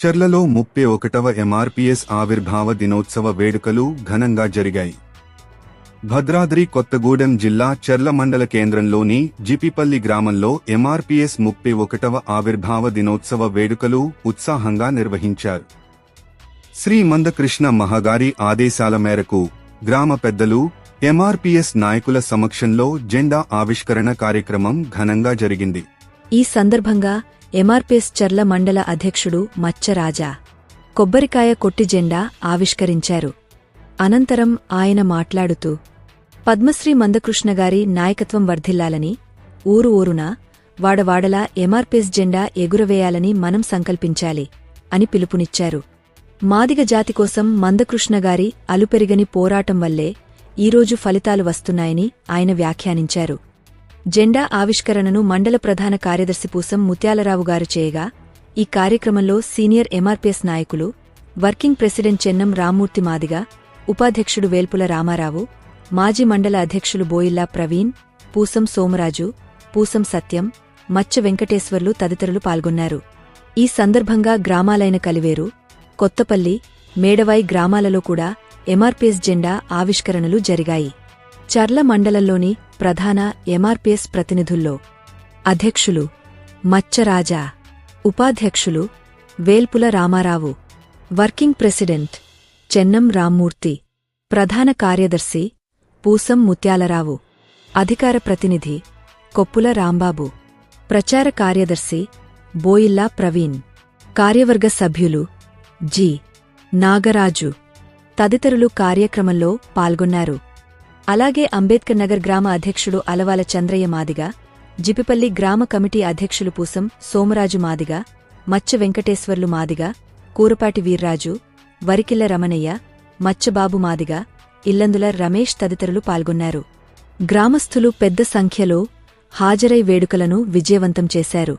చర్లలో ముప్పై ఒకటవ ఎంఆర్పీఎస్ ఆవిర్భావ దినోత్సవ వేడుకలు ఘనంగా జరిగాయి. భద్రాద్రి కొత్తగూడెం జిల్లా చర్ల మండల కేంద్రంలోని జిపిపల్లి గ్రామంలో ఎంఆర్పీఎస్ ముప్పై ఒకటవ ఆవిర్భావ దినోత్సవ వేడుకలు ఉత్సాహంగా నిర్వహించారు. శ్రీ మందకృష్ణ మహగారి ఆదేశాల మేరకు గ్రామ పెద్దలు ఎంఆర్పీఎస్ నాయకుల సమక్షంలో జెండా ఆవిష్కరణ కార్యక్రమం ఘనంగా జరిగింది. ఈ సందర్భంగా ఎంఆర్పీఎస్ చర్ల మండల అధ్యక్షుడు మచ్చరాజా కొబ్బరికాయ కొట్టి జెండా ఆవిష్కరించారు. అనంతరం ఆయన మాట్లాడుతూ పద్మశ్రీ మందకృష్ణగారి నాయకత్వం వర్ధిల్లాలని ఊరు ఊరునా వాడవాడలా ఎంఆర్పీఎస్ జెండా ఎగురవేయాలని మనం సంకల్పించాలి అని పిలుపునిచ్చారు. మాదిగ జాతి కోసం అలుపెరిగని పోరాటం వల్లే ఈరోజు ఫలితాలు వస్తున్నాయని ఆయన వ్యాఖ్యానించారు. జెండా ఆవిష్కరణను మండల ప్రధాన కార్యదర్శి పూసం ముత్యాలరావు గారు చేయగా ఈ కార్యక్రమంలో సీనియర్ ఎంఆర్పీఎస్ నాయకులు వర్కింగ్ ప్రెసిడెంట్ చెన్నం రామ్మూర్తి మాదిగ ఉపాధ్యక్షుడు వేల్పుల రామారావు మాజీ మండల అధ్యక్షులు బోయిల్లా ప్రవీణ్ పూసం సోమరాజు పూసం సత్యం మచ్చ వెంకటేశ్వర్లు తదితరులు పాల్గొన్నారు. ఈ సందర్భంగా గ్రామాలైన కలివేరు కొత్తపల్లి మేడవాయి గ్రామాలలో కూడా ఎంఆర్పీఎస్ జెండా ఆవిష్కరణలు జరిగాయి. చర్ల మండలంలోని ప్రధాన ఎంఆర్పీఎస్ ప్రతినిధుల్లో అధ్యక్షులు మచ్చరాజా ఉపాధ్యక్షులు వేల్పుల రామారావు వర్కింగ్ ప్రెసిడెంట్ చెన్నం రామ్మూర్తి ప్రధాన కార్యదర్శి పూసం ముత్యాలరావు అధికార ప్రతినిధి కొప్పుల రాంబాబు ప్రచార కార్యదర్శి బోయిల్లా ప్రవీణ్ కార్యవర్గ సభ్యులు జి నాగరాజు తదితరులు కార్యక్రమంలో పాల్గొన్నారు. అలాగే అంబేద్కర్ నగర్ గ్రామ అధ్యక్షుడు అలవాల చంద్రయ్య మాదిగ జిపిపల్లి గ్రామ కమిటీ అధ్యక్షులు పూసం సోమరాజు మాదిగ మచ్చ వెంకటేశ్వర్లు మాదిగ కూరపాటి వీర్రాజు వరికిల్ల రమణయ్య మచ్చబాబు మాదిగ ఇల్లందుల రమేష్ తదితరులు పాల్గొన్నారు. గ్రామస్థులు పెద్ద సంఖ్యలో హాజరై వేడుకలను విజయవంతం చేశారు.